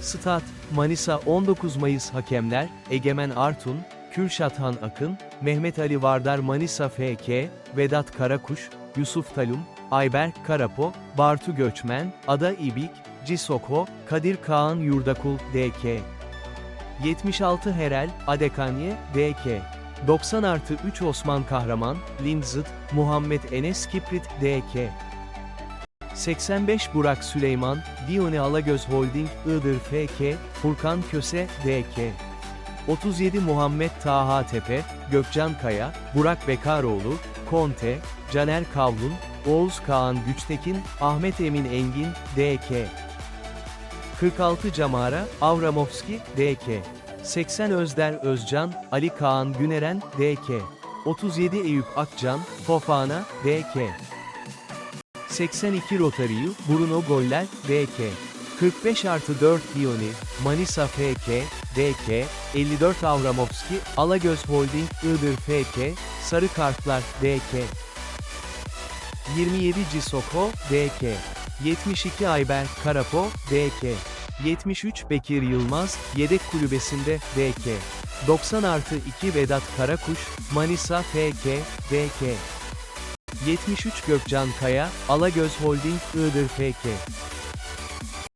Stat, Manisa 19 Mayıs Hakemler, Egemen Artun, Kürşathan Akın, Mehmet Ali Vardar Manisa FK, Vedat Karakuş, Yusuf Talum, Ayberk Karapo, Bartu Göçmen, Ada İbik, Cisoko, Kadir Kaan Yurdakul, DK. 76 Herel, Adekanye, DK. 90 artı 3 Osman Kahraman, Lindzit, Muhammed Enes Kiprit, DK. 85 Burak Süleyman, Dione Alagöz Holding, Iğdır FK, Furkan Köse, DK. 37 Muhammed Taha Tepe, Gökcan Kaya, Burak Bekaroğlu, Konte, Caner Kavlun, Oğuz Kaan Güçtekin, Ahmet Emin Engin, DK. 46 Camara, Avramovski, DK. 80 Özder Özcan, Ali Kaan Güneren, DK. 37 Eyüp Akcan, Fofana, DK. 82 Rotario, Bruno Goller, DK. 45 artı 4 Dioni, Manisa FK, DK, 54 Avramovski, Alagöz Holding, Iğdır FK, Sarı Kartlar, DK. 27 Cisoko, DK. 72 Ayber Karapo, DK. 73 Bekir Yılmaz, yedek kulübesinde, DK. 90 artı 2 Vedat Karakuş, Manisa FK, DK. 73 Gökcan Kaya, Alagöz Holding, Iğdır FK.